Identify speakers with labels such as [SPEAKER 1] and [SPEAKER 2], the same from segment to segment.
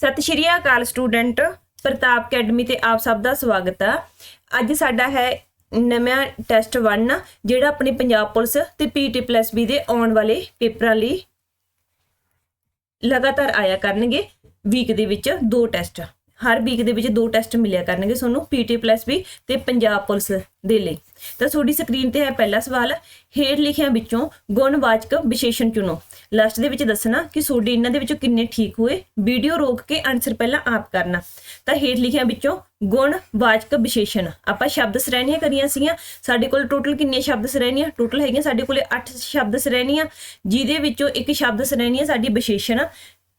[SPEAKER 1] ਸਤਿ ਸ਼੍ਰੀ ਅਕਾਲ ਸਟੂਡੈਂਟ, ਪ੍ਰਤਾਪ ਅਕੈਡਮੀ ਤੇ ਆਪ ਸਭ ਦਾ ਸਵਾਗਤ ਆ। ਅੱਜ ਸਾਡਾ ਹੈ ਨਵਾਂ ਟੈਸਟ 1 ਜਿਹੜਾ ਆਪਣੀ ਪੰਜਾਬ ਪੁਲਿਸ ਤੇ ਪੀਟੀ ਪਲੱਸ ਬੀ ਦੇ ਆਉਣ ਵਾਲੇ ਪੇਪਰਾਂ ਲਈ ਲਗਾਤਾਰ ਆਇਆ ਕਰਨਗੇ। ਵੀਕ ਦੇ ਵਿੱਚ ਦੋ ਟੈਸਟ। ਹਰ ਵੀਕ ਦੇ ਵਿੱਚ ਦੋ ਟੈਸਟ ਮਿਲਿਆ ਕਰਨਗੇ ਤੁਹਾਨੂੰ ਪੀਟੀ ਪਲੱਸ ਵੀ ਤੇ ਪੰਜਾਬ ਪੁਲਿਸ ਦੇ ਲਈ। ਤਾਂ ਤੁਹਾਡੀ ਸਕਰੀਨ ਤੇ ਹੈ ਪਹਿਲਾ ਸਵਾਲ, ਹੇਠ ਲਿਖਿਆਂ ਵਿੱਚੋਂ ਗੁਣਵਾਚਕ ਵਿਸ਼ੇਸ਼ਣ ਚੁਣੋ। ਲਾਸਟ ਦੇ ਵਿੱਚ ਦੱਸਣਾ ਕਿ ਤੁਹਾਡੇ ਇਹਨਾਂ ਦੇ ਵਿੱਚੋਂ ਕਿੰਨੇ ਠੀਕ ਹੋਏ ਵੀਡੀਓ ਰੋਕ ਕੇ ਆਨਸਰ ਪਹਿਲਾਂ ਆਪ ਕਰਨਾ। ਤਾਂ ਹੇਠ ਲਿਖਿਆਂ ਵਿੱਚੋਂ ਗੁਣਵਾਚਕ ਵਿਸ਼ੇਸ਼ਣ। ਆਪਾਂ ਸ਼ਬਦ ਸ਼੍ਰੇਣੀਆਂ ਕਰੀਆਂ ਸੀਗੀਆਂ, ਸਾਡੇ ਕੋਲ ਟੋਟਲ ਕਿੰਨੀਆਂ ਸ਼ਬਦ ਸ਼੍ਰੇਣੀਆਂ? ਟੋਟਲ ਹੈਗੀਆਂ ਸਾਡੇ ਕੋਲੇ 8 ਸ਼ਬਦ ਸ਼੍ਰੇਣੀਆਂ, ਜਿਹਦੇ ਵਿੱਚੋਂ ਇੱਕ ਸ਼ਬਦ ਸ਼੍ਰੇਣੀ ਹੈ ਸਾਡੀ ਵਿਸ਼ੇਸ਼ਣ।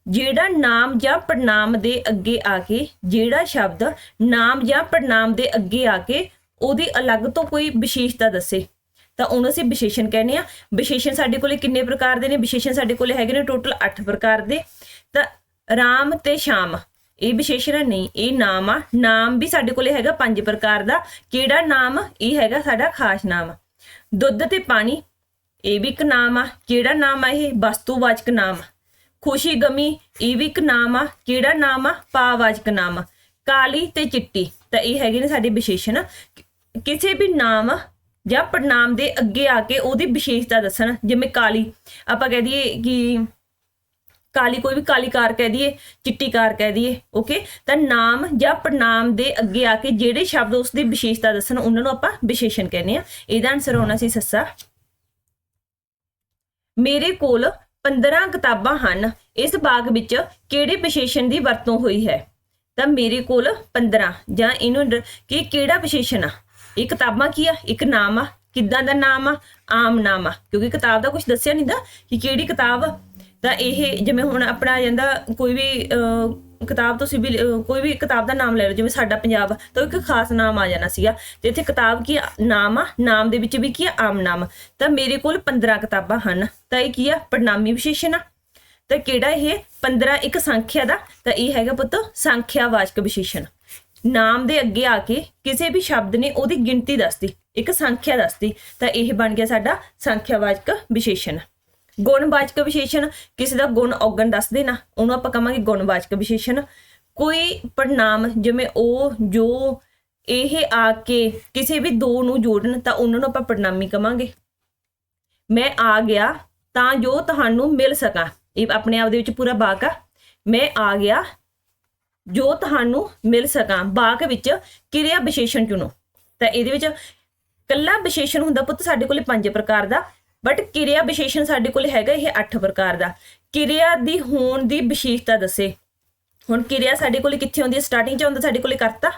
[SPEAKER 1] ਜਿਹੜਾ ਨਾਮ ਜਾਂ ਪੜਨਾਮ ਦੇ ਅੱਗੇ ਆ ਕੇ, ਜਿਹੜਾ ਸ਼ਬਦ ਨਾਮ ਜਾਂ ਪੜਨਾਮ ਦੇ ਅੱਗੇ ਆ ਕੇ, ਉਹਦੀ ਅਲੱਗ ਤੋਂ ਕੋਈ ਵਿਸ਼ੇਸ਼ਤਾ ਦੱਸੇ। ਤਾਂ ਉਹਨੂੰ ਅਸੀਂ ਵਿਸ਼ੇਸ਼ਣ ਕਹਿੰਦੇ ਆ ਵਿਸ਼ੇਸ਼ਣ ਸਾਡੇ ਕੋਲੇ ਕਿੰਨੇ ਪ੍ਰਕਾਰ ਦੇ ਨੇ? ਵਿਸ਼ੇਸ਼ਣ ਸਾਡੇ ਕੋਲੇ ਹੈਗੇ ਨੇ ਟੋਟਲ 8 ਪ੍ਰਕਾਰ ਦੇ। ਤਾਂ ਰਾਮ ਤੇ ਸ਼ਾਮ, ਇਹ ਵਿਸ਼ੇਸ਼ਣ ਨਹੀਂ, ਇਹ ਨਾਮ ਆ। ਨਾਮ ਵੀ ਸਾਡੇ ਕੋਲੇ ਹੈਗਾ ਪੰਜ ਪ੍ਰਕਾਰ ਦਾ। ਕਿਹੜਾ ਨਾਮ? ਇਹ ਹੈਗਾ ਸਾਡਾ ਖਾਸ ਨਾਮ। ਦੁੱਧ ਤੇ ਪਾਣੀ, ਇਹ ਵੀ ਇੱਕ ਨਾਮ ਆ। ਕਿਹੜਾ ਨਾਮ ਆ ਇਹ? ਵਸਤੂਵਾਚਕ ਨਾਮ। ਖੁਸ਼ੀ ਗਮੀ, ਇਹ ਵੀ ਇੱਕ ਨਾਮ ਆ। ਕਿਹੜਾ ਨਾਮ ਆ? ਪਾਵਾਚਕ ਨਾਮ ਆ। ਕਾਲੀ ਤੇ ਚਿੱਟੀ। ਤਾਂ ਇਹ ਹੈਗੇ ਨੇ ਸਾਡੇ ਵਿਸ਼ੇਸ਼ਣ। ਕਿਸੇ ਵੀ ਨਾਮ ਜਾਂ ਪੜਨਾਮ ਦੇ ਅੱਗੇ ਆ ਕੇ ਉਹਦੀ ਵਿਸ਼ੇਸ਼ਤਾ ਦੱਸਣ। ਜਿਵੇਂ ਕਾਲੀ। ਆਪਾਂ ਕਹਿ ਦਈਏ ਕਿ ਕਾਲੀ ਕੋਈ ਵੀ ਕਾਲੀ ਕਾਰ ਕਹਿ ਦਈਏ ਚਿੱਟੀ ਕਾਰ ਕਹਿ ਦਈਏ ਓਕੇ ਤਾਂ ਨਾਮ ਜਾਂ ਪੜਨਾਮ ਦੇ ਅੱਗੇ ਆ ਕੇ ਜਿਹੜੇ ਸ਼ਬਦ ਉਸ ਦੀ ਵਿਸ਼ੇਸ਼ਤਾ ਦੱਸਣ, ਉਹਨਾਂ ਨੂੰ ਆਪਾਂ ਵਿਸ਼ੇਸ਼ਣ ਕਹਿੰਦੇ ਆ। ਇਹਦਾ ਆਨਸਰ ਹੋਣਾ ਸੀ ਸੱਸਾ। ਮੇਰੇ ਕੋਲ 15 ਕਿਤਾਬਾਂ ਹਨ। ਇਸ ਬਾਗ ਵਿੱਚ ਕਿਹੜੇ ਵਿਸ਼ੇਸ਼ਣ ਦੀ ਵਰਤੋਂ ਹੋਈ ਹੈ? ਤਾਂ ਮੇਰੇ ਕੋਲ 15 ਜਾਂ ਇਹਨੂੰ ਕਿ ਕਿਹੜਾ ਵਿਸ਼ੇਸ਼ਣ ਆ? ਇਹ ਕਿਤਾਬਾਂ ਕੀ ਆ? ਇੱਕ ਨਾਮ ਆ। ਕਿੱਦਾਂ ਦਾ ਨਾਮ ਆ? ਆਮ ਨਾਮ ਆ। ਕਿਉਂਕਿ ਕਿਤਾਬ ਦਾ ਕੁਝ ਦੱਸਿਆ ਨਹੀਂ ਦਾ ਕਿ ਕਿਹੜੀ ਕਿਤਾਬ ਤਾਂ ਇਹ ਜਿਵੇਂ ਹੁਣ ਆਪਣਾ ਆ ਜਾਂਦਾ ਕੋਈ ਵੀ ਕਿਤਾਬ ਤੁਸੀਂ ਵੀ ਕੋਈ ਵੀ ਕਿਤਾਬ ਦਾ ਨਾਮ ਲੈ ਲਓ, ਜਿਵੇਂ ਸਾਡਾ ਪੰਜਾਬ ਤਾਂ ਉਹ ਇੱਕ ਖਾਸ ਨਾਮ ਆ ਜਾਣਾ ਸੀਗਾ। ਤੇ ਇੱਥੇ ਕਿਤਾਬ ਕੀ ਆ? ਨਾਮ ਆ, ਨਾਮ ਦੇ ਵਿੱਚ ਵੀ ਕੀ ਆ? ਆਮ ਨਾਮ। ਤਾਂ ਮੇਰੇ ਕੋਲ 15 ਕਿਤਾਬਾਂ ਹਨ। ਤਾਂ ਇਹ ਕੀ ਆ? ਪੜਨਾਮੀ ਵਿਸ਼ੇਸ਼ਣ ਆ। ਤਾਂ ਕਿਹੜਾ ਇਹ? 15 ਇੱਕ ਸੰਖਿਆ ਦਾ। ਤਾਂ ਇਹ ਹੈਗਾ ਪੁੱਤ ਸੰਖਿਆਵਾਚਕ ਵਿਸ਼ੇਸ਼ਣ। ਨਾਮ ਦੇ ਅੱਗੇ ਆ ਕੇ ਕਿਸੇ ਵੀ ਸ਼ਬਦ ਨੇ ਉਹਦੀ ਗਿਣਤੀ ਦੱਸਦੀ, ਇੱਕ ਸੰਖਿਆ ਦੱਸਦੀ। ਤਾਂ ਇਹ ਬਣ ਗਿਆ ਸਾਡਾ ਸੰਖਿਆਵਾਚਕ ਵਿਸ਼ੇਸ਼ਣ। ਗੁਣਵਾਚਕ ਵਿਸ਼ੇਸ਼ਣ, ਕਿਸੇ ਦਾ ਗੁਣ ਔਗਣ ਦੱਸਦੇ ਨਾ ਉਹਨੂੰ ਆਪਾਂ ਕਹਾਂਗੇ ਗੁਣਵਾਚਕ ਵਿਸ਼ੇਸ਼ਣ। ਕੋਈ ਪੜਨਾਮ ਜਿਵੇਂ ਉਹ, ਜੋ, ਇਹ ਆ ਕੇ ਕਿਸੇ ਵੀ ਦੋ ਨੂੰ ਜੋੜਨ, ਤਾਂ ਉਹਨਾਂ ਨੂੰ ਆਪਾਂ ਪੜਨਾਮੀ ਕਵਾਂਗੇ ਮੈਂ ਆ ਗਿਆ, ਤਾਂ ਜੋ ਤੁਹਾਨੂੰ ਮਿਲ ਸਕਾਂ। ਇਹ ਆਪਣੇ ਆਪ ਦੇ ਵਿੱਚ ਪੂਰਾ ਬਾਕ ਆ। ਮੈਂ ਆ ਗਿਆ, ਜੋ ਤੁਹਾਨੂੰ ਮਿਲ ਸਕਾਂ। ਬਾਕ ਵਿੱਚ ਕਿਰਿਆ ਵਿਸ਼ੇਸ਼ਣ ਚੁਣੋ। ਤਾਂ ਇਹਦੇ ਵਿੱਚ ਕੱਲਾ ਵਿਸ਼ੇਸ਼ਣ ਹੁੰਦਾ ਪੁੱਤ ਸਾਡੇ ਕੋਲੇ ਪੰਜ ਪ੍ਰਕਾਰ ਦਾ। ਬਟ ਕਿਰਿਆ ਵਿਸ਼ੇਸ਼ਣ ਸਾਡੇ ਕੋਲ ਹੈਗਾ ਇਹ 8 ਪ੍ਰਕਾਰ ਦਾ। ਕਿਰਿਆ ਦੀ ਹੋਣ ਦੀ ਵਿਸ਼ੇਸ਼ਤਾ ਦੱਸੇ। ਹੁਣ ਕਿਰਿਆ ਸਾਡੇ ਕੋਲ ਕਿੱਥੇ ਆਉਂਦੀ ਹੈ? ਸਟਾਰਟਿੰਗ 'ਚ ਆਉਂਦਾ ਸਾਡੇ ਕੋਲੇ ਕਰਤਾ,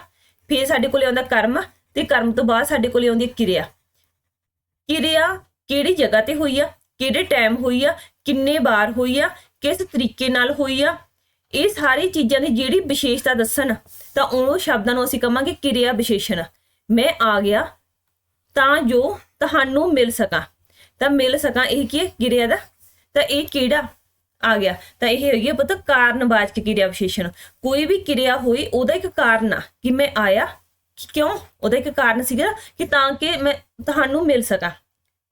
[SPEAKER 1] ਫਿਰ ਸਾਡੇ ਕੋਲੇ ਆਉਂਦਾ ਕਰਮ, ਤੇ ਕਰਮ ਤੋਂ ਬਾਅਦ ਸਾਡੇ ਕੋਲੇ ਆਉਂਦੀ ਹੈ ਕਿਰਿਆ। ਕਿਰਿਆ ਕਿਹੜੀ ਜਗ੍ਹਾ ਤੇ ਹੋਈ ਆ? ਕਿਹੜੇ ਟਾਈਮ ਹੋਈ ਆ? ਕਿੰਨੇ ਵਾਰ ਹੋਈ ਆ? ਕਿਸ ਤਰੀਕੇ ਨਾਲ ਹੋਈ ਆ? ਇਹ ਸਾਰੀ ਚੀਜ਼ਾਂ ਦੀ ਜਿਹੜੀ ਵਿਸ਼ੇਸ਼ਤਾ ਦੱਸਣ, ਤਾਂ ਉਹ ਸ਼ਬਦਾਂ ਨੂੰ ਅਸੀਂ ਕਵਾਂਗੇ ਕਿਰਿਆ ਵਿਸ਼ੇਸ਼ਣ। ਮੈਂ ਆ ਗਿਆ ਤਾਂ ਜੋ ਤੁਹਾਨੂੰ ਮਿਲ ਸਕਾਂ। ਤਾਂ ਮਿਲ ਸਕਾਂ ਇਹ ਕੀ ਹੈ? ਕਿਰਿਆ ਦਾ? ਤਾਂ ਇਹ ਕਿਹੜਾ ਆ ਗਿਆ? ਤਾਂ ਇਹ ਹੈਗੀ ਹੈ ਪੁੱਤ ਕਾਰਨਵਾਚਕ ਕਿਰਿਆ ਵਿਸ਼ੇਸ਼ਣ ਕੋਈ ਵੀ ਕਿਰਿਆ ਹੋਈ, ਉਹਦਾ ਇੱਕ ਕਾਰਨ ਆ ਕਿ ਮੈਂ ਆਇਆ। ਕਿਉਂ? ਉਹਦਾ ਇੱਕ ਕਾਰਨ ਸੀਗਾ ਕਿ ਤਾਂ ਕਿ ਮੈਂ ਤੁਹਾਨੂੰ ਮਿਲ ਸਕਾਂ।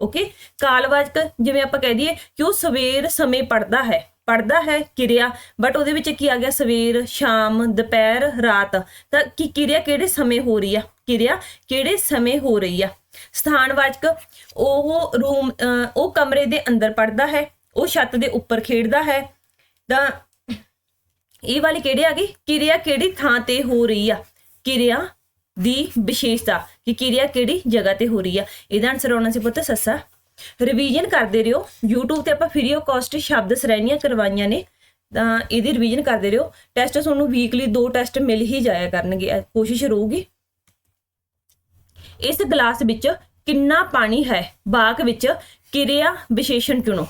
[SPEAKER 1] ਓਕੇ? ਕਾਲਵਾਚਕ ਜਿਵੇਂ ਆਪਾਂ ਕਹਿ ਦਈਏ ਕਿ ਉਹ ਸਵੇਰ ਸਮੇਂ ਪੜਦਾ ਹੈ। ਪੜਦਾ ਹੈ ਕਿਰਿਆ ਬਟ ਉਹਦੇ ਵਿੱਚ ਕੀ ਆ ਗਿਆ? ਸਵੇਰ, ਸ਼ਾਮ, ਦੁਪਹਿਰ, ਰਾਤ। ਤਾਂ ਕਿ ਕਿਰਿਆ ਕਿਹੜੇ ਸਮੇਂ ਹੋ ਰਹੀ ਆ? ਕਿਰਿਆ ਕਿਹੜੇ ਸਮੇਂ ਹੋ ਰਹੀ ਆ? ਸਥਾਨਵਾਚਕ ਉਹ ਰੂਮ ਅਹ, ਉਹ ਕਮਰੇ ਦੇ ਅੰਦਰ ਪੜਦਾ ਹੈ ਉਹ ਛੱਤ ਦੇ ਉੱਪਰ ਖੇਡਦਾ ਹੈ। ਤਾਂ ਇਹ ਵਾਲੀ ਕਿਹੜੇ ਆ ਗਈ? ਕਿਰਿਆ ਕਿਹੜੀ ਥਾਂ ਤੇ ਹੋ ਰਹੀ ਆ? ਕਿਰਿਆ ਦੀ ਵਿਸ਼ੇਸ਼ਤਾ ਕਿ ਕਿਰਿਆ ਕਿਹੜੀ ਜਗ੍ਹਾ ਤੇ ਹੋ ਰਹੀ ਆ? ਇਹਦਾ ਆਨਸਰ ਆਉਣਾ ਸੀ ਪੁੱਤ ਸੱਸਾ। ਰਿਵੀਜ਼ਨ ਕਰਦੇ ਰਹੋ YouTube ਤੇ ਆਪਾਂ ਫ੍ਰੀ ਆਫ ਕਾਸਟ ਸ਼ਬਦ ਸ਼੍ਰੇਣੀਆਂ ਕਰਵਾਈਆਂ ਨੇ। ਤਾਂ ਇਹਦੀ ਰਿਵੀਜ਼ਨ ਕਰਦੇ ਰਹੋ ਟੈਸਟ ਤੁਹਾਨੂੰ ਵੀਕਲੀ ਦੋ ਟੈਸਟ ਮਿਲ ਹੀ ਜਾਇਆ ਕਰਨਗੇ। ਕੋਸ਼ਿਸ਼ ਰਹੂਗੀ। ਇਸ ਗਲਾਸ ਵਿੱਚ ਕਿੰਨਾ ਪਾਣੀ ਹੈ? ਬਾਕ ਵਿੱਚ ਕਿਰਿਆ ਵਿਸ਼ੇਸ਼ਣ ਚੁਣੋ।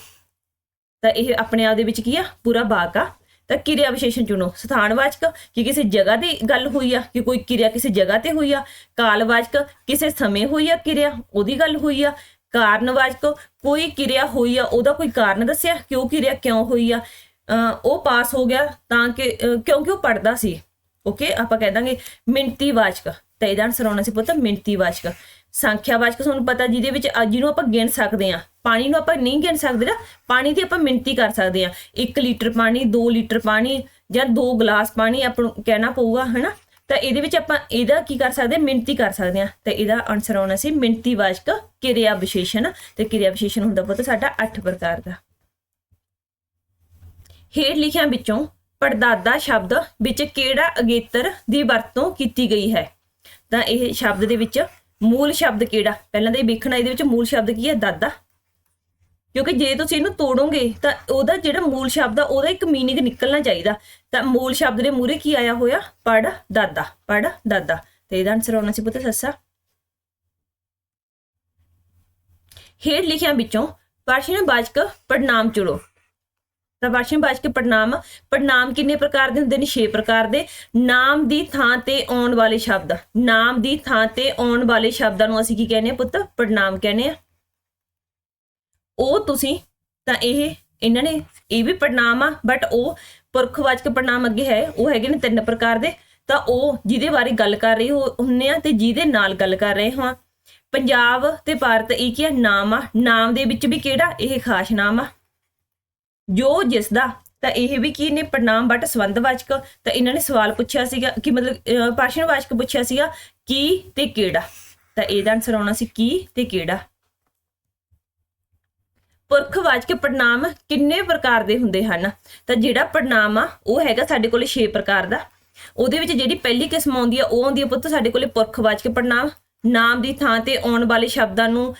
[SPEAKER 1] ਤਾਂ ਇਹ ਆਪਣੇ ਆਪ ਦੇ ਵਿੱਚ ਕੀ ਆ? ਪੂਰਾ ਬਾਕ ਆ। ਤਾਂ ਕਿਰਿਆ ਵਿਸ਼ੇਸ਼ਣ ਚੁਣੋ। ਸਥਾਨਵਾਚਕ ਕਿ ਕਿਸੇ ਜਗ੍ਹਾ ਦੀ ਗੱਲ ਹੋਈ ਆ, ਕਿ ਕੋਈ ਕਿਰਿਆ ਕਿਸੇ ਜਗ੍ਹਾ ਤੇ ਹੋਈ ਆ। ਕਾਲਵਾਚਕ ਕਿਸੇ ਸਮੇਂ ਹੋਈ ਆ ਕਿਰਿਆ, ਉਹਦੀ ਗੱਲ ਹੋਈ ਆ। ਕਾਰਨਵਾਚਕ ਕੋਈ ਕਿਰਿਆ ਹੋਈ ਆ, ਉਹਦਾ ਕੋਈ ਕਾਰਨ ਦੱਸਿਆ? ਕਿ ਉਹ ਕਿਰਿਆ ਕਿਉਂ ਹੋਈ ਆ? ਉਹ ਪਾਸ ਹੋ ਗਿਆ ਤਾਂ ਕਿ ਕਿਉਂਕਿ ਉਹ ਪੜਦਾ ਸੀ। ਓਕੇ ਆਪਾਂ ਕਹਿ ਦਾਂਗੇ ਮਿੰਤੀ ਵਾਚਕ ਤਾਂ ਇਹਦਾ ਆਨਸਰ ਆਉਣਾ ਸੀ ਪੁੱਤ ਮਿੰਤੀ ਵਾਚਕ। ਸੰਖਿਆ ਵਾਚਕ ਤੁਹਾਨੂੰ ਪਤਾ, ਜਿਹਦੇ ਵਿੱਚ ਅੱਜ ਜਿਹਨੂੰ ਆਪਾਂ ਗਿਣ ਸਕਦੇ ਆ ਪਾਣੀ ਨੂੰ ਆਪਾਂ ਨਹੀਂ ਗਿਣ ਸਕਦੇ ਨਾ, ਪਾਣੀ ਦੀ ਆਪਾਂ ਮਿਣਤੀ ਕਰ ਸਕਦੇ ਆ 1 ਲੀਟਰ ਪਾਣੀ 2 ਲੀਟਰ ਪਾਣੀ ਜਾਂ 2 ਗਲਾਸ ਪਾਣੀ ਆਪਾਂ ਨੂੰ ਕਹਿਣਾ ਪਊਗਾ, ਹਨਾ? ਤਾਂ ਇਹਦੇ ਵਿੱਚ ਆਪਾਂ ਇਹਦਾ ਕੀ ਕਰ ਸਕਦੇ ਹਾਂ? ਮਿਣਤੀ ਕਰ ਸਕਦੇ ਹਾਂ। ਤੇ ਇਹਦਾ ਆਨਸਰ ਆਉਣਾ ਸੀ ਮਿਣਤੀ ਵਾਚਕ ਕਿਰਿਆ ਵਿਸ਼ੇਸ਼ਣ ਤੇ ਕਿਰਿਆ ਵਿਸ਼ੇਸ਼ਣ ਹੁੰਦਾ ਪੁੱਤ ਸਾਡਾ 8 ਪ੍ਰਕਾਰ ਦਾ। ਹੇਠ ਲਿਖਿਆਂ ਵਿੱਚੋਂ ਪੜਦਾਦਾ ਸ਼ਬਦ ਵਿੱਚ ਕਿਹੜਾ ਅਗੇਤਰ ਦੀ ਵਰਤੋਂ ਕੀਤੀ ਗਈ ਹੈ? ਤਾਂ ਇਹ ਸ਼ਬਦ ਦੇ ਵਿੱਚ ਮੂਲ ਸ਼ਬਦ ਕਿਹੜਾ? ਪਹਿਲਾਂ ਤਾਂ ਇਹ ਵੇਖਣਾ ਇਹਦੇ ਵਿੱਚ ਮੂਲ ਸ਼ਬਦ ਕੀ ਹੈ? ਦਾਦਾ। ਕਿਉਂਕਿ ਜੇ ਤੁਸੀਂ ਇਹਨੂੰ ਤੋੜੋਗੇ, ਤਾਂ ਉਹਦਾ ਜਿਹੜਾ ਮੂਲ ਸ਼ਬਦ ਆ, ਉਹਦਾ ਇੱਕ ਮੀਨਿੰਗ ਨਿਕਲਣਾ ਚਾਹੀਦਾ। ਤਾਂ ਮੂਲ ਸ਼ਬਦ ਦੇ ਮੂਰੇ ਕੀ ਆਇਆ ਹੋਇਆ? ਪੜ, ਦਾਦਾ। ਪੜ, ਦਾਦਾ। ਤੇ ਇਹਦਾ ਆਨਸਰ ਆਉਣਾ ਸੀ ਪੁੱਤ ਸੱਸਾ। ਹੇਠ ਲਿਖਿਆਂ ਵਿੱਚੋਂ ਪ੍ਰਸ਼ਨ ਵਾਚਕ ਪੜਨਾਮ ਚੁਣੋ। ਤਾਂ ਪ੍ਰਸ਼ਨ ਵਾਚਕ ਪੜਨਾਮ ਪੜਨਾਮ ਕਿੰਨੇ ਪ੍ਰਕਾਰ ਦੇ ਹੁੰਦੇ ਨੇ? 6 ਪ੍ਰਕਾਰ ਦੇ। ਨਾਮ ਦੀ ਥਾਂ ਤੇ ਆਉਣ ਵਾਲੇ ਸ਼ਬਦ। ਨਾਮ ਦੀ ਥਾਂ ਤੇ ਆਉਣ ਵਾਲੇ ਸ਼ਬਦਾਂ ਨੂੰ ਅਸੀਂ ਕੀ ਕਹਿੰਦੇ ਆ ਪੁੱਤ? ਪੜਨਾਮ ਕਹਿੰਦੇ ਆ ਉਹ ਤੁਸੀਂ, ਤਾਂ ਇਹ, ਇਹਨਾਂ ਨੇ ਇਹ ਵੀ ਪੜਨਾਮ ਆ ਬਟ ਉਹ ਪੁਰਖਵਾਚਕ ਪੜਨਾਮ ਅੱਗੇ ਹੈ, ਉਹ ਹੈਗੇ ਨੇ ਤਿੰਨ ਪ੍ਰਕਾਰ ਦੇ। ਤਾਂ ਉਹ ਜਿਹਦੇ ਬਾਰੇ ਗੱਲ ਕਰ ਰਹੇ ਹੋ ਹੁੰਨੇ ਆ ਤੇ ਜਿਹਦੇ ਨਾਲ ਗੱਲ ਕਰ ਰਹੇ ਹਾਂ ਪੰਜਾਬ ਤੇ ਭਾਰਤ ਇਹ ਕੀ ਆ? ਨਾਮ ਆ। ਨਾਮ ਦੇ ਵਿੱਚ ਵੀ ਕਿਹੜਾ? ਇਹ ਖਾਸ ਨਾਮ ਆ। ਜੋ ਜਿਸ ਦਾ, ਤਾਂ ਇਹ ਵੀ ਕੀ ਨੇ ਪੜਨਾਮ ਬਟ ਸੰਬੰਧਵਾਚਕ ਤਾਂ ਇਹਨਾਂ ਨੇ ਸਵਾਲ ਪੁੱਛਿਆ ਸੀਗਾ, ਕਿ ਮਤਲਬ ਭਾਸ਼ਣਵਾਚਕ ਪੁੱਛਿਆ ਸੀਗਾ, ਕੀ ਤੇ ਕਿਹੜਾ? ਤਾਂ ਇਹਦਾ ਆਨਸਰ ਆਉਣਾ ਸੀ ਕੀ ਤੇ ਕਿਹੜਾ? ਪੁਰਖਵਾਚਕ ਪੜਨਾਮ ਕਿੰਨੇ ਪ੍ਰਕਾਰ ਦੇ ਹੁੰਦੇ ਹਨ? ਤਾਂ ਜਿਹੜਾ ਪੜਨਾਮ ਆ, ਉਹ ਹੈਗਾ ਸਾਡੇ ਕੋਲੇ 6 ਪ੍ਰਕਾਰ ਦਾ। ਉਹਦੇ ਵਿੱਚ ਜਿਹੜੀ ਪਹਿਲੀ ਕਿਸਮ ਆਉਂਦੀ ਆ, ਉਹ ਆਉਂਦੀ ਆ ਪੁੱਤ ਸਾਡੇ ਕੋਲੇ ਪੁਰਖਵਾਚਕ ਪੜਨਾਮ ਨਾਮ ਦੀ ਥਾਂ ਤੇ ਆਉਣ ਵਾਲੇ ਸ਼ਬਦਾਂ ਨੂੰ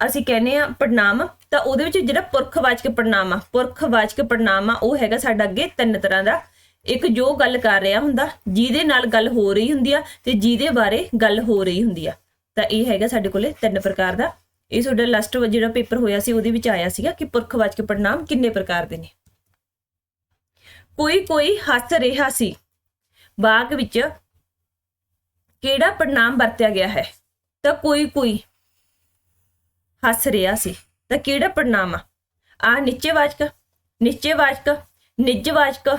[SPEAKER 1] ਅਸੀਂ ਕਹਿੰਦੇ ਆ ਪੜਨਾਮ ਤਾਂ ਉਹਦੇ ਵਿੱਚ ਜਿਹੜਾ ਪੁਰਖਵਾਚਕ ਪੜਨਾਮ ਆ, ਪੁਰਖਵਾਚਕ ਪੜਨਾਮ ਆ, ਉਹ ਹੈਗਾ ਸਾਡਾ ਅੱਗੇ ਤਿੰਨ ਤਰ੍ਹਾਂ ਦਾ। ਇੱਕ ਜੋ ਗੱਲ ਕਰ ਰਿਹਾ ਹੁੰਦਾ, ਜਿਹਦੇ ਨਾਲ ਗੱਲ ਹੋ ਰਹੀ ਹੁੰਦੀ ਆ ਤੇ ਜਿਹਦੇ ਬਾਰੇ ਗੱਲ ਹੋ ਰਹੀ ਹੁੰਦੀ ਆ। ਤਾਂ ਇਹ ਹੈਗਾ ਸਾਡੇ ਕੋਲੇ ਤਿੰਨ ਪ੍ਰਕਾਰ ਦਾ। ਇਹ ਤੁਹਾਡਾ ਲਾਸਟ ਜਿਹੜਾ ਪੇਪਰ ਹੋਇਆ ਸੀ, ਉਹਦੇ ਵਿੱਚ ਆਇਆ ਸੀਗਾ ਕਿ ਪੁਰਖਵਾਚਕ ਪੜਨਾਮ ਕਿੰਨੇ ਪ੍ਰਕਾਰ ਦੇ ਨੇ। ਕੋਈ ਕੋਈ ਹੱਸ ਰਿਹਾ ਸੀ। ਬਾਗ ਵਿੱਚ ਕਿਹੜਾ ਪੜਨਾਮ ਵਰਤਿਆ ਗਿਆ ਹੈ? ਤਾਂ ਕੋਈ ਕੋਈ ਹੱਸ ਰਿਹਾ ਸੀ। ਤਾਂ ਕਿਹੜਾ ਪੜਨਾਮ ਆ? ਆ ਨਿਸ਼ਚੈਵਾਚਕ ਨਿੱਜ ਵਾਚਕ।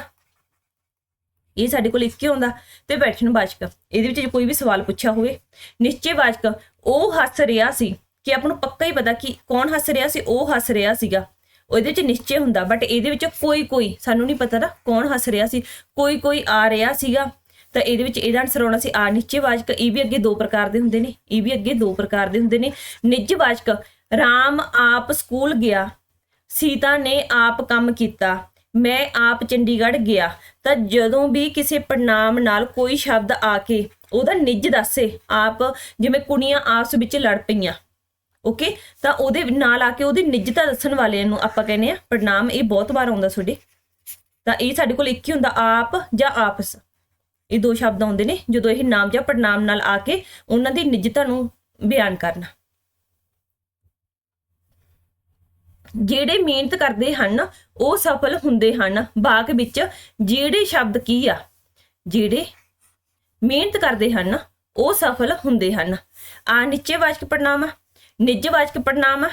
[SPEAKER 1] ਇਹ ਸਾਡੇ ਕੋਲ ਇੱਕ ਹੀ ਹੁੰਦਾ ਤੇ ਬੈਠਣ ਵਾਚਕ। ਇਹਦੇ ਵਿੱਚ ਜੇ ਕੋਈ ਵੀ ਸਵਾਲ ਪੁੱਛਿਆ ਹੋਵੇ ਨਿਸ਼ਚੈਵਾਚਕ ਉਹ ਹੱਸ ਰਿਹਾ ਸੀ ਕਿ ਆਪ ਨੂੰ ਪੱਕਾ ਹੀ ਪਤਾ ਕਿ ਕੌਣ ਹੱਸ ਰਿਹਾ ਸੀ, ਉਹ ਹੱਸ ਰਿਹਾ ਸੀਗਾ। ਉਹਦੇ ਵਿੱਚ ਨਿਸ਼ਚੈ ਹੁੰਦਾ ਬਟ ਇਹਦੇ ਵਿੱਚ ਕੋਈ ਕੋਈ, ਸਾਨੂੰ ਨਹੀਂ ਪਤਾ ਨਾ ਕੌਣ ਹੱਸ ਰਿਹਾ ਸੀ, ਕੋਈ ਕੋਈ ਆ ਰਿਹਾ ਸੀਗਾ। ਤਾਂ ਇਹਦੇ ਵਿੱਚ ਇਹਦਾ ਆਨਸਰ ਆਉਣਾ ਸੀ ਆ ਨਿਸ਼ਚੈਵਾਚਕ ਇਹ ਵੀ ਅੱਗੇ ਦੋ ਪ੍ਰਕਾਰ ਦੇ ਹੁੰਦੇ ਨੇ, ਇਹ ਵੀ ਅੱਗੇ ਦੋ ਪ੍ਰਕਾਰ ਦੇ ਹੁੰਦੇ ਨੇ। ਨਿੱਜ ਵਾਚਕ ਰਾਮ ਆਪ ਸਕੂਲ ਗਿਆ। ਸੀਤਾ ਨੇ ਆਪ ਕੰਮ ਕੀਤਾ। ਮੈਂ ਆਪ ਚੰਡੀਗੜ੍ਹ ਗਿਆ। ਤਾਂ ਜਦੋਂ ਵੀ ਕਿਸੇ ਪ੍ਰਣਾਮ ਨਾਲ ਕੋਈ ਸ਼ਬਦ ਆ ਕੇ ਉਹਦਾ ਨਿੱਜ ਦੱਸੇ, ਆਪ ਜਿਵੇਂ ਕੁੜੀਆਂ ਆਪਸ ਵਿੱਚ ਲੜ ਪਈਆਂ। ਓਕੇ ਤਾਂ ਉਹਦੇ ਨਾਲ ਆ ਕੇ ਉਹਦੀ ਨਿੱਜਤਾ ਦੱਸਣ ਵਾਲਿਆਂ ਨੂੰ ਆਪਾਂ ਕਹਿੰਦੇ ਆ ਪ੍ਰਣਾਮ ਇਹ ਬਹੁਤ ਵਾਰ ਆਉਂਦਾ ਤੁਹਾਡੇ। ਤਾਂ ਇਹ ਸਾਡੇ ਕੋਲ ਇੱਕ ਹੀ ਹੁੰਦਾ, ਆਪ ਜਾਂ ਆਪਸ। ਇਹ ਦੋ ਸ਼ਬਦ ਆਉਂਦੇ ਨੇ, ਜਦੋਂ ਇਹ ਨਾਮ ਜਾਂ ਪੜਨਾਮ ਨਾਲ ਆ ਕੇ ਉਹਨਾਂ ਦੀ ਨਿੱਜਤਾ ਨੂੰ ਬਿਆਨ ਕਰਨਾ। ਜਿਹੜੇ ਮਿਹਨਤ ਕਰਦੇ ਹਨ, ਉਹ ਸਫਲ ਹੁੰਦੇ ਹਨ। ਬਾਗ ਵਿੱਚ ਜਿਹੜੇ ਸ਼ਬਦ ਕੀ ਆ? ਜਿਹੜੇ ਮਿਹਨਤ ਕਰਦੇ ਹਨ, ਉਹ ਸਫਲ ਹੁੰਦੇ ਹਨ। ਆ ਨਿਸ਼ਚੈਵਾਚਕ ਪੜਨਾਮ ਆ ਨਿਜਵਾਚਕ ਪੜਨਾਮ ਆ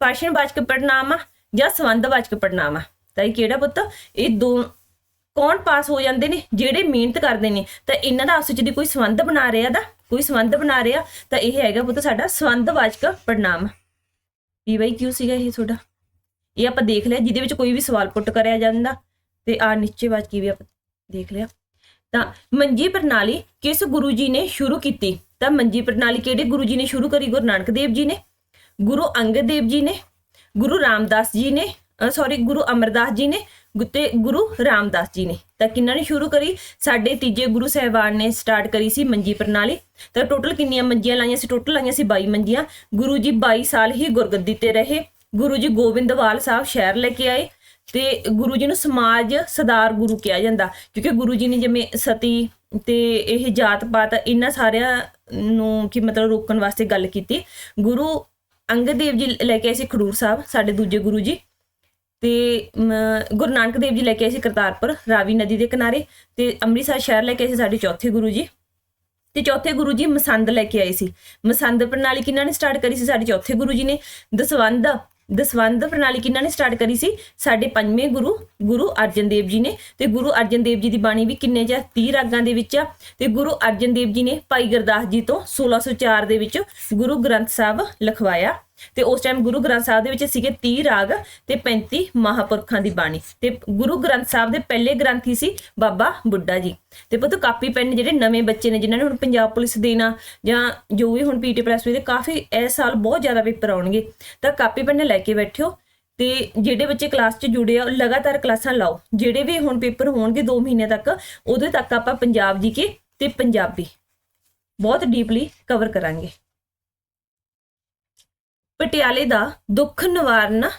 [SPEAKER 1] ਭਾਸ਼ਣਵਾਚਕ ਪੜਨਾਮ ਆ ਜਾਂ ਸੰਬੰਧਵਾਚਕ ਪੜਨਾਮ ਆ ਤਾਂ ਇਹ ਕਿਹੜਾ ਪੁੱਤ? ਇਹ ਦੋ ਕੌਣ ਪਾਸ ਹੋ ਜਾਂਦੇ ਨੇ? ਜਿਹੜੇ ਮਿਹਨਤ ਕਰਦੇ ਨੇ। ਤਾਂ ਇਹਨਾਂ ਦਾ ਆਪਸ ਵਿੱਚ ਦੀ ਕੋਈ ਸੰਬੰਧ ਬਣਾ ਰਿਹਾ ਦਾ? ਕੋਈ ਸੰਬੰਧ ਬਣਾ ਰਿਹਾ? ਤਾਂ ਇਹ ਹੈਗਾ ਪੁੱਤ ਸਾਡਾ ਸੰਬੰਧਵਾਚਕ ਪੜਨਾਮ ਪੀ ਬਾਈ ਕਿਉਂ ਸੀਗਾ ਇਹ ਤੁਹਾਡਾ? ਇਹ ਆਪਾਂ ਦੇਖ ਲਿਆ, ਜਿਹਦੇ ਵਿੱਚ ਕੋਈ ਵੀ ਸਵਾਲ ਪੁੱਟ ਕਰਿਆ ਜਾਂਦਾ ਤੇ ਆ ਨਿਸ਼ਚੈਵਾਚਕ ਵੀ ਆਪਾਂ ਦੇਖ ਲਿਆ। ਤਾਂ ਮੰਜੀ ਪ੍ਰਣਾਲੀ ਕਿਸ ਗੁਰੂ ਜੀ ਨੇ ਸ਼ੁਰੂ ਕੀਤੀ? ਤਾਂ ਮੰਜੀ ਪ੍ਰਣਾਲੀ ਕਿਹੜੇ ਗੁਰੂ ਜੀ ਨੇ ਸ਼ੁਰੂ ਕਰੀ? ਗੁਰੂ ਨਾਨਕ ਦੇਵ ਜੀ ਨੇ, ਗੁਰੂ ਅੰਗਦ ਦੇਵ ਜੀ ਨੇ, ਗੁਰੂ ਰਾਮਦਾਸ ਜੀ ਨੇ ਸੌਰੀ ਗੁਰੂ ਅਮਰਦਾਸ ਜੀ ਨੇ ਗੁ- ਤੇ ਗੁਰੂ ਰਾਮਦਾਸ ਜੀ ਨੇ। ਤਾਂ ਕਿੰਨਾਂ ਨੇ ਸ਼ੁਰੂ ਕਰੀ? ਸਾਡੇ ਤੀਜੇ ਗੁਰੂ ਸਾਹਿਬਾਨ ਨੇ ਸਟਾਰਟ ਕਰੀ ਸੀ ਮੰਜੀ ਪ੍ਰਣਾਲੀ। ਤਾਂ ਟੋਟਲ ਕਿੰਨੀਆਂ ਮੰਜੀਆਂ ਲਾਈਆਂ ਸੀ? ਟੋਟਲ ਲਾਈਆਂ ਸੀ 22 ਮੰਜੀਆਂ। ਗੁਰੂ ਜੀ 22 ਸਾਲ ਹੀ ਗੁਰਗੱਦੀ ਤੇ ਰਹੇ। ਗੁਰੂ ਜੀ ਗੋਬਿੰਦਵਾਲ ਸਾਹਿਬ ਸ਼ਹਿਰ ਲੈ ਕੇ ਆਏ ਤੇ ਗੁਰੂ ਜੀ ਨੂੰ ਸਮਾਜ ਸਦਾਰ ਗੁਰੂ ਕਿਹਾ ਜਾਂਦਾ, ਕਿਉਂਕਿ ਗੁਰੂ ਜੀ ਨੇ ਜਿਵੇਂ ਸਤੀ ਤੇ ਇਹ ਜਾਤ ਪਾਤ ਇਹਨਾਂ ਸਾਰਿਆਂ ਨੂੰ ਕਿ ਮਤਲਬ ਰੋਕਣ ਵਾਸਤੇ ਗੱਲ ਕੀਤੀ। ਗੁਰੂ ਅੰਗਦ ਦੇਵ ਜੀ ਲੈ ਕੇ ਆਏ ਸੀ ਖਡੂਰ ਸਾਹਿਬ, ਸਾਡੇ ਦੂਜੇ ਗੁਰੂ ਜੀ। ਤੇ ਗੁਰੂ ਨਾਨਕ ਦੇਵ ਜੀ ਲੈ ਕੇ ਆਏ ਸੀ ਕਰਤਾਰਪੁਰ, ਰਾਵੀ ਨਦੀ ਦੇ ਕਿਨਾਰੇ ਤੇ ਅੰਮ੍ਰਿਤਸਰ ਸ਼ਹਿਰ ਲੈ ਕੇ ਆਏ ਸੀ ਸਾਡੇ ਚੌਥੇ ਗੁਰੂ ਜੀ। ਤੇ ਚੌਥੇ ਗੁਰੂ ਜੀ ਮਸੰਦ ਲੈ ਕੇ ਆਏ ਸੀ। ਮਸੰਦ ਪ੍ਰਣਾਲੀ ਕਿਹਨਾਂ ਨੇ ਸਟਾਰਟ ਕਰੀ ਸੀ? ਸਾਡੇ ਚੌਥੇ ਗੁਰੂ ਜੀ ਨੇ ਦਸਵੰਦ ਦਸਵੰਧ ਪ੍ਰਣਾਲੀ ਕਿਹਨਾਂ ਨੇ ਸਟਾਰਟ ਕਰੀ ਸੀ? ਸਾਡੇ ਪੰਜਵੇਂ ਗੁਰੂ ਗੁਰੂ ਅਰਜਨ ਦੇਵ ਜੀ ਨੇ ਤੇ ਗੁਰੂ ਅਰਜਨ ਦੇਵ ਜੀ ਦੀ ਬਾਣੀ ਵੀ ਕਿੰਨੇ ਚ 30 ਰਾਗਾਂ ਦੇ ਵਿੱਚ ਆ ਤੇ ਗੁਰੂ ਅਰਜਨ ਦੇਵ ਜੀ ਨੇ ਭਾਈ ਗੁਰਦਾਸ ਜੀ ਤੋਂ 1604 ਦੇ ਵਿੱਚ ਗੁਰੂ ਗ੍ਰੰਥ ਸਾਹਿਬ ਲਿਖਵਾਇਆ। ਤੇ ਉਸ ਟਾਈਮ ਗੁਰੂ ਗ੍ਰੰਥ ਸਾਹਿਬ ਦੇ ਵਿੱਚ ਸੀਗੇ 30 ਰਾਗ ਤੇ 35 ਮਹਾਪੁਰਖਾਂ ਦੀ ਬਾਣੀ। ਤੇ ਗੁਰੂ ਗ੍ਰੰਥ ਸਾਹਿਬ ਦੇ ਪਹਿਲੇ ਗ੍ਰੰਥੀ ਸੀ ਬਾਬਾ ਬੁੱਢਾ ਜੀ। ਤੇ ਪੁੱਤ ਕਾਪੀ ਪੈਨ ਜਿਹੜੇ ਨਵੇਂ ਬੱਚੇ ਨੇ, ਜਿਨ੍ਹਾਂ ਨੇ ਹੁਣ ਪੰਜਾਬ ਪੁਲਿਸ ਦੇਣਾ ਜਾਂ ਜੋ ਵੀ ਹੁਣ ਪੀਟੀ ਪਲੱਸ ਦੇ ਕਾਫੀ ਇਸ ਸਾਲ ਬਹੁਤ ਜ਼ਿਆਦਾ ਪੇਪਰ ਆਉਣਗੇ, ਤਾਂ ਕਾਪੀ ਪੈਨ ਲੈ ਕੇ ਬੈਠਿਓ ਤੇ ਜਿਹੜੇ ਬੱਚੇ ਕਲਾਸ 'ਚ ਜੁੜੇ ਆ, ਉਹ ਲਗਾਤਾਰ ਕਲਾਸਾਂ ਲਾਓ। ਜਿਹੜੇ ਵੀ ਹੁਣ ਪੇਪਰ ਹੋਣਗੇ 2 ਮਹੀਨੇ ਤੱਕ ਉਦੋਂ ਤੱਕ ਆਪਾਂ ਪੰਜਾਬ ਜੀ ਕੇ ਤੇ ਪੰਜਾਬੀ ਬਹੁਤ ਡੀਪਲੀ ਕਵਰ ਕਰਾਂਗੇ। ਪਟਿਆਲੇ ਦਾ ਦੁੱਖ ਨਿਵਾਰਨ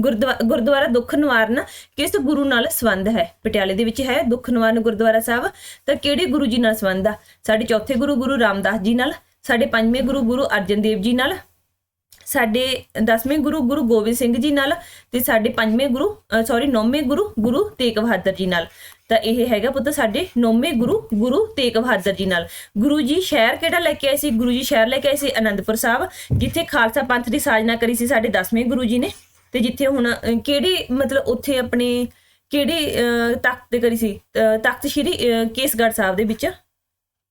[SPEAKER 1] ਗੁਰਦੁਆ- ਗੁਰਦੁਆਰਾ ਦੁੱਖ ਨਿਵਾਰਨ ਕਿਸ ਗੁਰੂ ਨਾਲ ਸੰਬੰਧ ਹੈ? ਪਟਿਆਲੇ ਦੇ ਵਿੱਚ ਹੈ ਦੁੱਖ ਨਿਵਾਰਨ ਗੁਰਦੁਆਰਾ ਸਾਹਿਬ। ਤਾਂ ਕਿਹੜੇ ਗੁਰੂ ਜੀ ਨਾਲ ਸੰਬੰਧ ਆ? ਸਾਡੇ ਚੌਥੇ ਗੁਰੂ ਗੁਰੂ ਰਾਮਦਾਸ ਜੀ ਨਾਲ, ਸਾਡੇ ਪੰਜਵੇਂ ਗੁਰੂ ਗੁਰੂ ਅਰਜਨ ਦੇਵ ਜੀ ਨਾਲ ਸਾਡੇ 10ਵੇਂ ਗੁਰੂ ਗੁਰੂ ਗੋਬਿੰਦ ਸਿੰਘ ਜੀ ਨਾਲ ਤੇ ਸਾਡੇ ਪੰਜਵੇਂ ਗੁਰੂ ਸੌਰੀ ਨੌਵੇਂ ਗੁਰੂ ਗੁਰੂ ਤੇਗ ਬਹਾਦਰ ਜੀ ਨਾਲ। ਤਾਂ ਇਹ ਹੈਗਾ ਪੁੱਤ ਸਾਡੇ ਨੌਵੇਂ ਗੁਰੂ ਗੁਰੂ ਤੇਗ ਬਹਾਦਰ ਜੀ ਨਾਲ। ਗੁਰੂ ਜੀ ਸ਼ਹਿਰ ਕਿਹੜਾ ਲੈ ਕੇ ਆਏ ਸੀ? ਗੁਰੂ ਜੀ ਸ਼ਹਿਰ ਲੈ ਕੇ ਆਏ ਸੀ ਅਨੰਦਪੁਰ ਸਾਹਿਬ ਜਿੱਥੇ ਖਾਲਸਾ ਪੰਥ ਦੀ ਸਾਜਨਾ ਕਰੀ ਸੀ ਸਾਡੇ 10ਵੇਂ ਗੁਰੂ ਜੀ ਨੇ। ਤੇ ਜਿੱਥੇ ਹੁਣ ਕਿਹੜੇ ਮਤਲਬ ਉੱਥੇ ਆਪਣੇ ਕਿਹੜੇ ਤਖਤ ਤੇ ਕਰੀ ਸੀ? ਤਖਤ ਸ਼੍ਰੀ ਅਹ, ਕੇਸਗੜ੍ਹ ਸਾਹਿਬ ਦੇ ਵਿੱਚ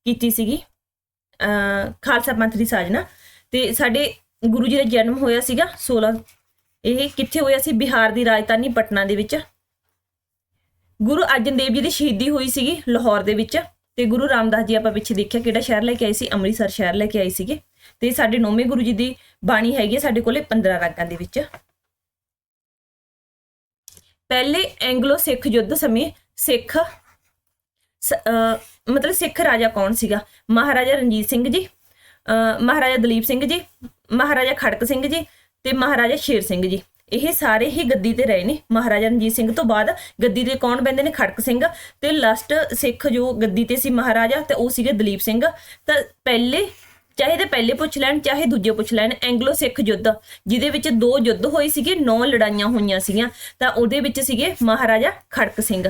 [SPEAKER 1] ਕੀਤੀ ਸੀਗੀ ਅਹ, ਖਾਲਸਾ ਪੰਥ ਦੀ ਸਾਜਨਾ। ਤੇ ਸਾਡੇ ਗੁਰੂ ਜੀ ਦਾ ਜਨਮ ਹੋਇਆ ਸੀਗਾ 16 ਇਹ ਕਿੱਥੇ ਹੋਇਆ ਸੀ? ਬਿਹਾਰ ਦੀ ਰਾਜਧਾਨੀ ਪਟਨਾ ਦੇ ਵਿੱਚ। ਗੁਰੂ ਅਰਜਨ ਦੇਵ ਜੀ ਦੀ ਸ਼ਹੀਦੀ ਹੋਈ ਸੀਗੀ ਲਾਹੌਰ ਦੇ ਵਿੱਚ ਤੇ ਗੁਰੂ ਰਾਮਦਾਸ ਜੀ ਆਪਾਂ ਪਿੱਛੇ ਦੇਖਿਆ ਕਿਹੜਾ ਸ਼ਹਿਰ ਲੈ ਕੇ ਆਏ ਸੀ? ਅੰਮ੍ਰਿਤਸਰ ਸ਼ਹਿਰ ਲੈ ਕੇ ਆਏ ਸੀਗੇ ਤੇ ਸਾਡੇ ਨੌਵੇਂ ਗੁਰੂ ਜੀ ਦੀ ਬਾਣੀ ਹੈਗੀ ਹੈ ਸਾਡੇ ਕੋਲੇ 15 ਰਾਗਾਂ ਦੇ ਵਿੱਚ। ਪਹਿਲੇ ਐਂਗਲੋ ਸਿੱਖ ਯੁੱਧ ਸਮੇਂ ਸਿੱਖ ਅਹ ਮਤਲਬ ਸਿੱਖ ਰਾਜਾ ਕੌਣ ਸੀਗਾ? ਮਹਾਰਾਜਾ ਰਣਜੀਤ ਸਿੰਘ ਜੀ। ਮਹਾਰਾਜਾ ਦਲੀਪ ਸਿੰਘ ਜੀ, ਮਹਾਰਾਜਾ ਖੜਕ ਸਿੰਘ ਜੀ ਤੇ ਮਹਾਰਾਜਾ ਸ਼ੇਰ ਸਿੰਘ ਜੀ। ਇਹ ਸਾਰੇ ਹੀ ਗੱਦੀ ਤੇ ਰਹੇ ਨੇ। ਮਹਾਰਾਜਾ ਰਣਜੀਤ ਸਿੰਘ ਤੋਂ ਬਾਅਦ ਗੱਦੀ ਤੇ ਕੌਣ ਬੰਦੇ ਨੇ? ਖੜਕ ਸਿੰਘ। ਤੇ ਲਾਸਟ ਸਿੱਖ ਜੋ ਗੱਦੀ ਤੇ ਸੀ ਮਹਾਰਾਜਾ ਤੇ ਉਹ ਸੀਗੇ ਦਲੀਪ ਸਿੰਘ। ਤਾਂ ਪਹਿਲੇ, ਚਾਹੇ ਤੇ ਪਹਿਲੇ ਪੁੱਛ ਲੈਣ, ਚਾਹੇ ਦੂਜੇ ਪੁੱਛ ਲੈਣ, ਐਂਗਲੋ ਸਿੱਖ ਯੁੱਧ, ਜਿਹਦੇ ਵਿੱਚ ਦੋ ਯੁੱਧ ਹੋਏ ਸੀਗੇ, ਨੌ ਲੜਾਈਆਂ ਹੋਈਆਂ ਸੀਗੀਆਂ। ਤਾਂ ਉਹਦੇ ਵਿੱਚ ਸੀਗੇ ਮਹਾਰਾਜਾ ਖੜਕ ਸਿੰਘ।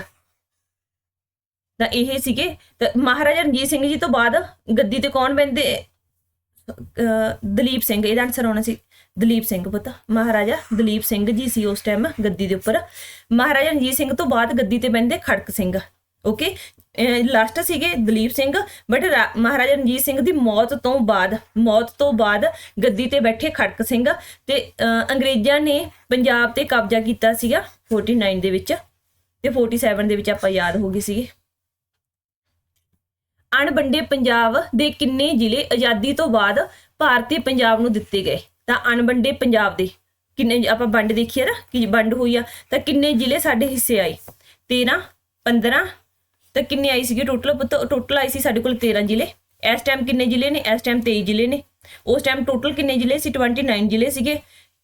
[SPEAKER 1] ਤਾਂ ਇਹ ਸੀਗੇ। ਤਾਂ ਮਹਾਰਾਜਾ ਰਣਜੀਤ ਸਿੰਘ ਜੀ ਤੋਂ ਬਾਅਦ ਗੱਦੀ ਤੇ ਕੌਣ ਬੰਦੇ ਦਲੀਪ ਸਿੰਘ ਇਹਦਾ ਆਨਸਰ ਹੋਣਾ ਸੀ ਦਲੀਪ ਸਿੰਘ ਪੁੱਤ। ਮਹਾਰਾਜਾ ਦਲੀਪ ਸਿੰਘ ਜੀ ਸੀ ਉਸ ਟਾਈਮ ਗੱਦੀ ਦੇ ਉੱਪਰ। ਮਹਾਰਾਜਾ ਰਣਜੀਤ ਸਿੰਘ ਤੋਂ ਬਾਅਦ ਗੱਦੀ ਤੇ ਬੰਦੇ ਖੜਕ ਸਿੰਘ ਓਕੇ ਲਾਸਟ ਸੀਗੇ ਦਲੀਪ ਸਿੰਘ ਬਟ ਮਹਾਰਾਜਾ ਰਣਜੀਤ ਸਿੰਘ ਦੀ ਮੌਤ ਤੋਂ ਬਾਅਦ ਮੌਤ ਤੋਂ ਬਾਅਦ ਗੱਦੀ ਤੇ ਬੈਠੇ ਖੜਕ ਸਿੰਘ ਤੇ ਅਹ, ਅੰਗਰੇਜ਼ਾਂ ਨੇ ਪੰਜਾਬ ਤੇ ਕਬਜ਼ਾ ਕੀਤਾ ਸੀਗਾ 49 ਦੇ ਵਿੱਚ ਤੇ 47 ਦੇ ਵਿੱਚ ਆਪਾਂ ਯਾਦ ਹੋ ਗਏ ਸੀਗੇ। ਅਣਵੰਡੇ ਪੰਜਾਬ ਦੇ ਕਿੰਨੇ ਜ਼ਿਲ੍ਹੇ ਆਜ਼ਾਦੀ ਤੋਂ ਬਾਅਦ ਭਾਰਤੀ ਪੰਜਾਬ ਨੂੰ ਦਿੱਤੇ ਗਏ? ਤਾਂ ਅਣਵੰਡੇ ਪੰਜਾਬ ਦੇ ਕਿੰਨੇ ਆਪਾਂ ਵੰਡ ਦੇਖੀਏ ਨਾ, ਕਿ ਵੰਡ ਹੋਈ ਆ, ਤਾਂ ਕਿੰਨੇ ਜ਼ਿਲ੍ਹੇ ਸਾਡੇ ਹਿੱਸੇ ਆਏ? 13 15 ਤਾਂ ਕਿੰਨੇ ਆਈ ਸੀਗੇ ਟੋਟਲ ਟੋਟਲ ਆਈ ਸੀ ਸਾਡੇ ਕੋਲ 13 ਜ਼ਿਲ੍ਹੇ। ਇਸ ਟਾਈਮ ਕਿੰਨੇ ਜ਼ਿਲ੍ਹੇ ਨੇ? ਇਸ ਟਾਈਮ 23 ਜ਼ਿਲ੍ਹੇ ਨੇ। ਉਸ ਟਾਈਮ ਟੋਟਲ ਕਿੰਨੇ ਜ਼ਿਲ੍ਹੇ ਸੀ? 29 ਜ਼ਿਲ੍ਹੇ ਸੀਗੇ।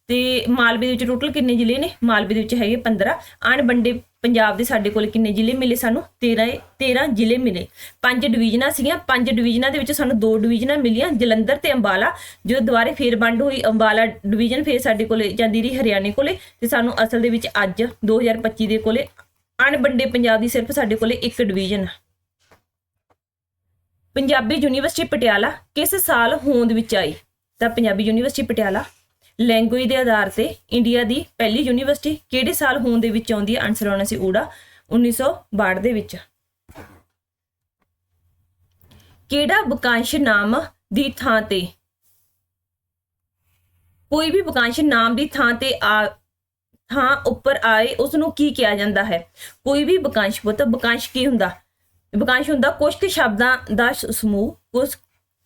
[SPEAKER 1] ਤੇ ਮਾਲਵੇ ਦੇ ਵਿੱਚ ਟੋਟਲ ਕਿੰਨੇ ਜ਼ਿਲ੍ਹੇ ਨੇ? ਮਾਲਵੇ ਦੇ ਵਿੱਚ ਹੈਗੇ 15 ਅਣਵੰਡੇ ਪੰਜਾਬ ਦੇ ਸਾਡੇ ਕੋਲ ਕਿੰਨੇ ਜ਼ਿਲ੍ਹੇ ਮਿਲੇ ਸਾਨੂੰ? 13 13 ਜ਼ਿਲ੍ਹੇ ਮਿਲੇ। ਪੰਜ ਡਿਵੀਜ਼ਨਾਂ ਸੀਗੀਆਂ, ਪੰਜ ਡਿਵੀਜ਼ਨਾਂ ਦੇ ਵਿੱਚ ਸਾਨੂੰ ਦੋ ਡਿਵੀਜ਼ਨਾਂ ਮਿਲੀਆਂ, ਜਲੰਧਰ ਤੇ ਅੰਬਾਲਾ। ਜਦੋਂ ਦੁਬਾਰੇ ਫੇਰ ਵੰਡ ਹੋਈ, ਅੰਬਾਲਾ ਡਿਵੀਜ਼ਨ ਫੇਰ ਸਾਡੇ ਕੋਲੇ ਜਾਂਦੀ ਰਹੀ ਹਰਿਆਣੇ ਕੋਲੇ ਤੇ ਸਾਨੂੰ ਅਸਲ ਦੇ ਵਿੱਚ ਅੱਜ 2025 ਦੇ ਕੋਲੇ ਅਣਵੰਡੇ ਪੰਜਾਬ ਦੀ ਸਿਰਫ ਸਾਡੇ ਕੋਲੇ ਇੱਕ ਡਿਵੀਜ਼ਨ। ਆ ਪੰਜਾਬੀ ਯੂਨੀਵਰਸਿਟੀ ਪਟਿਆਲਾ ਕਿਸ ਸਾਲ ਹੋਂਦ ਵਿੱਚ ਆਈ? ਤਾਂ ਪੰਜਾਬੀ ਯੂਨੀਵਰਸਿਟੀ ਪਟਿਆਲਾ। ਲੈਂਗੁਏਜ ਦੇ ਆਧਾਰ ਤੇ ਇੰਡੀਆ ਦੀ ਪਹਿਲੀ ਯੂਨੀਵਰਸਿਟੀ ਕਿਹੜੇ ਸਾਲ ਹੋਂਦ ਦੇ ਵਿੱਚ ਆਉਂਦੀ ਹੈ? ਆਨਸਰ ਆਉਣਾ ਸੀ ਊੜਾ 1962 ਦੇ ਵਿੱਚ। ਕਿਹੜਾ ਬਕਾਂਸ਼ ਨਾਮ ਦੀ ਥਾਂ ਤੇ? ਕੋਈ ਵੀ ਬਕਾਂਸ਼ ਨਾਮ ਦੀ ਥਾਂ ਤੇ ਆ, ਥਾਂ ਉੱਪਰ ਆਏ ਉਸ ਨੂੰ ਕੀ ਕਿਹਾ ਜਾਂਦਾ ਹੈ? ਕੋਈ ਵੀ ਬਕਾਂਸ਼ ਪੁੱਤ, ਬਕਾਂਸ਼ ਕੀ ਹੁੰਦਾ? ਬਕਾਂਸ਼ ਹੁੰਦਾ ਕੁਝ ਕੁ ਸ਼ਬਦਾਂ ਦਾ ਸਮੂਹ ਕੁਝ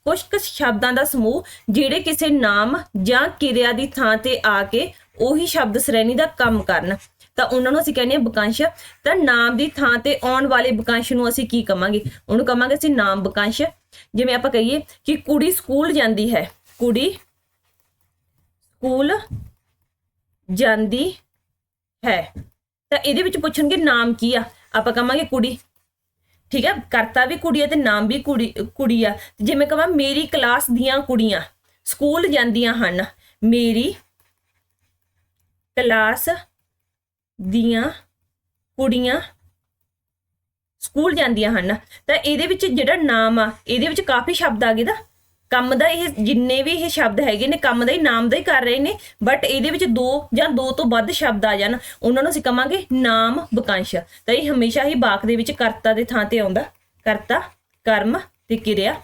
[SPEAKER 1] ਕੁਝ ਕੁ ਸ਼ਬਦਾਂ ਦਾ ਸਮੂਹ ਜਿਹੜੇ ਕਿਸੇ ਨਾਮ ਜਾਂ ਕਿਰਿਆ ਦੀ ਥਾਂ ਤੇ ਆ ਕੇ ਉਹੀ ਸ਼ਬਦ ਸ਼੍ਰੇਣੀ ਦਾ ਕੰਮ ਕਰਨ। ਤਾਂ ਉਹਨਾਂ ਨੂੰ ਅਸੀਂ ਕਹਿੰਦੇ ਹਾਂ ਬਕੰਸ਼। ਤਾਂ ਨਾਮ ਦੀ ਥਾਂ ਤੇ ਆਉਣ ਵਾਲੇ ਬਕਾਂਸ਼ ਨੂੰ ਅਸੀਂ ਕੀ ਕਵਾਂਗੇ? ਉਹਨੂੰ ਕਵਾਂਗੇ ਅਸੀਂ ਨਾਮ ਬਕਾਂਸ਼। ਜਿਵੇਂ ਆਪਾਂ ਕਹੀਏ ਕਿ ਕੁੜੀ ਸਕੂਲ ਜਾਂਦੀ ਹੈ। ਕੁੜੀ ਸਕੂਲ ਜਾਂਦੀ ਹੈ। ਤਾਂ ਇਹਦੇ ਵਿੱਚ ਪੁੱਛਣਗੇ ਨਾਮ ਕੀ ਆ? ਆਪਾਂ ਕਵਾਂਗੇ ਕੁੜੀ। ਠੀਕ ਹੈ, ਕਰਤਾ ਵੀ ਕੁੜੀ ਹੈ ਤੇ ਨਾਮ ਵੀ ਕੁੜੀ ਕੁੜੀ ਆ। ਤੇ ਜੇ ਮੈਂ ਕਹਾਂ ਮੇਰੀ ਕਲਾਸ ਦੀਆਂ ਕੁੜੀਆਂ ਸਕੂਲ ਜਾਂਦੀਆਂ ਹਨ, ਮੇਰੀ ਕਲਾਸ ਦੀਆਂ ਕੁੜੀਆਂ ਸਕੂਲ ਜਾਂਦੀਆਂ ਹਨ, ਤਾਂ ਇਹਦੇ ਵਿੱਚ ਜਿਹੜਾ ਨਾਮ ਆ, ਇਹਦੇ ਵਿੱਚ ਕਾਫੀ ਸ਼ਬਦ ਆ ਗਏ ਦਾ ਕੰਮ ਦਾ ਇਹ ਜਿੰਨੇ ਵੀ ਇਹ ਸ਼ਬਦ ਹੈਗੇ ਨੇ, ਕੰਮ ਦਾ ਹੀ ਨਾਮ ਦਾ ਹੀ ਕਰ ਰਹੇ ਨੇ ਬਟ ਇਹਦੇ ਵਿੱਚ ਦੋ ਜਾਂ ਦੋ ਤੋਂ ਵੱਧ ਸ਼ਬਦ ਆ ਜਾਣ। ਉਹਨਾਂ ਨੂੰ ਅਸੀਂ ਕਵਾਂਗੇ ਨਾਮ ਬਕੰਸ਼। ਤਾਂ ਇਹ ਹਮੇਸ਼ਾ ਹੀ ਬਾਕ ਦੇ ਵਿੱਚ ਕਰਤਾ ਦੇ ਥਾਂ ਤੇ ਆਉਂਦਾ। ਕਰਤਾ, ਕਰਮ ਤੇ ਕਿਰਿਆ।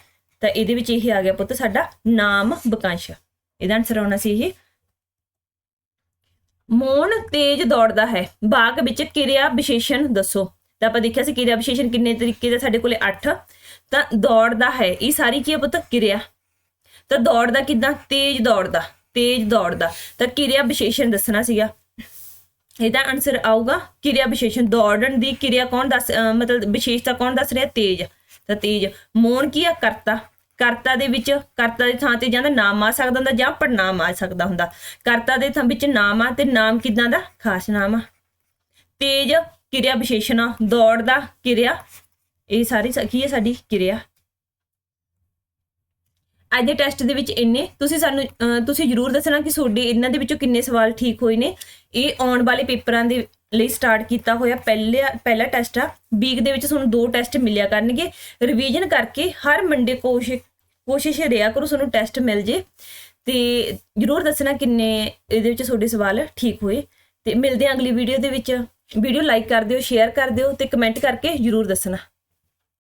[SPEAKER 1] ਤਾਂ ਇਹਦੇ ਵਿੱਚ ਇਹ ਆ ਗਿਆ ਪੁੱਤ ਸਾਡਾ ਨਾਮ ਬਕੰਸ਼। ਇਹਦਾ ਆਨਸਰ ਆਉਣਾ ਸੀ ਇਹ। ਮੋਹਨ ਤੇਜ਼ ਦੌੜਦਾ ਹੈ। ਬਾਗ ਵਿੱਚ ਕਿਰਿਆ ਵਿਸ਼ੇਸ਼ਣ ਦੱਸੋ। ਤਾਂ ਆਪਾਂ ਦੇਖਿਆ ਸੀ ਕਿਰਿਆ ਵਿਸ਼ੇਸ਼ਣ ਕਿੰਨੇ ਤਰੀਕੇ ਦੇ ਸਾਡੇ ਕੋਲੇ 8 ਤਾਂ ਦੌੜਦਾ ਹੈ। ਇਹ ਸਾਰੀ ਕੀ ਹੈ ਪੁੱਤ? ਕਿਰਿਆ। ਤਾਂ ਦੌੜਦਾ ਕਿਦਾਂ? ਤੇਜ਼ ਦੌੜਦਾ ਤੇਜ਼ ਦੌੜਦਾ। ਤਾਂ ਕਿਰਿਆ ਵਿਸ਼ੇਸ਼ਣ ਦੱਸਣਾ ਸੀਗਾ। ਇਹਦਾ ਆਨਸਰ ਆਊਗਾ ਕਿਰਿਆ ਵਿਸ਼ੇਸ਼ਣ ਦੌੜਨ ਦੀ ਕਿਰਿਆ ਕੌਣ ਦੱਸ ਮਤਲਬ ਵਿਸ਼ੇਸ਼ਤਾ ਕੌਣ ਦੱਸ ਰਿਹਾ? ਤੇਜ਼। ਤਾਂ ਤੇਜ਼। ਮੋਹਨ ਕੀ ਆ? ਕਰਤਾ। ਕਰਤਾ ਦੇ ਵਿੱਚ, ਕਰਤਾ ਦੀ ਥਾਂ ਤੇ ਜਾਂਦਾ ਨਾਮ ਆ ਸਕਦਾ ਹੁੰਦਾ ਜਾਂ ਪੜਨਾਮ ਆ ਸਕਦਾ ਹੁੰਦਾ। ਕਰਤਾ ਦੇ ਥਾਂ ਵਿੱਚ ਨਾਮ ਆ ਤੇ ਨਾਮ ਕਿਦਾਂ ਦਾ? ਖਾਸ ਨਾਮ ਆ। ਤੇਜ ਕਿਰਿਆ ਵਿਸ਼ੇਸ਼ਣ ਆ ਦੌੜਦਾ ਕਿਰਿਆ। ਇਹ ਸਾਰੀ ਕੀ ਹੈ ਸਾਡੀ? ਕਿਰਿਆ। ਅੱਜ ਦੇ ਟੈਸਟ ਦੇ ਵਿੱਚ ਇੰਨੇ, ਤੁਸੀਂ ਸਾਨੂੰ ਤੁਸੀਂ ਜਰੂਰ ਦੱਸਣਾ ਕਿ ਤੁਹਾਡੇ ਇਹਨਾਂ ਦੇ ਵਿੱਚੋਂ ਕਿੰਨੇ ਸਵਾਲ ਠੀਕ ਹੋਏ ਨੇ। ਇਹ ਆਉਣ ਵਾਲੇ ਪੇਪਰਾਂ ਦੇ ਲਈ ਸਟਾਰਟ ਕੀਤਾ ਹੋਇਆ ਪਹਿਲੇ ਪਹਿਲਾ ਟੈਸਟ ਆ। ਵੀਕ ਦੇ ਵਿੱਚ ਤੁਹਾਨੂੰ ਦੋ ਟੈਸਟ ਮਿਲਿਆ ਕਰਨਗੇ। ਰਿਵੀਜ਼ਨ ਕਰਕੇ ਹਰ ਮੰਡੇ ਕੋਸ਼ਿਸ਼ ਕੋਸ਼ਿਸ਼ ਰਿਆ ਕਰੋ ਤੁਹਾਨੂੰ ਟੈਸਟ ਮਿਲ ਜੇ। ਤੇ ਜਰੂਰ ਦੱਸਣਾ ਕਿੰਨੇ ਇਹਦੇ ਵਿੱਚ ਤੁਹਾਡੇ ਸਵਾਲ ਠੀਕ ਹੋਏ। ਤੇ ਮਿਲਦੇ ਹਾਂ ਅਗਲੀ ਵੀਡੀਓ ਦੇ ਵਿੱਚ। ਵੀਡੀਓ ਲਾਈਕ ਕਰ ਦਿਓ ਸ਼ੇਅਰ ਕਰ ਦਿਓ ਤੇ ਕਮੈਂਟ ਕਰਕੇ ਜਰੂਰ ਦੱਸਣਾ।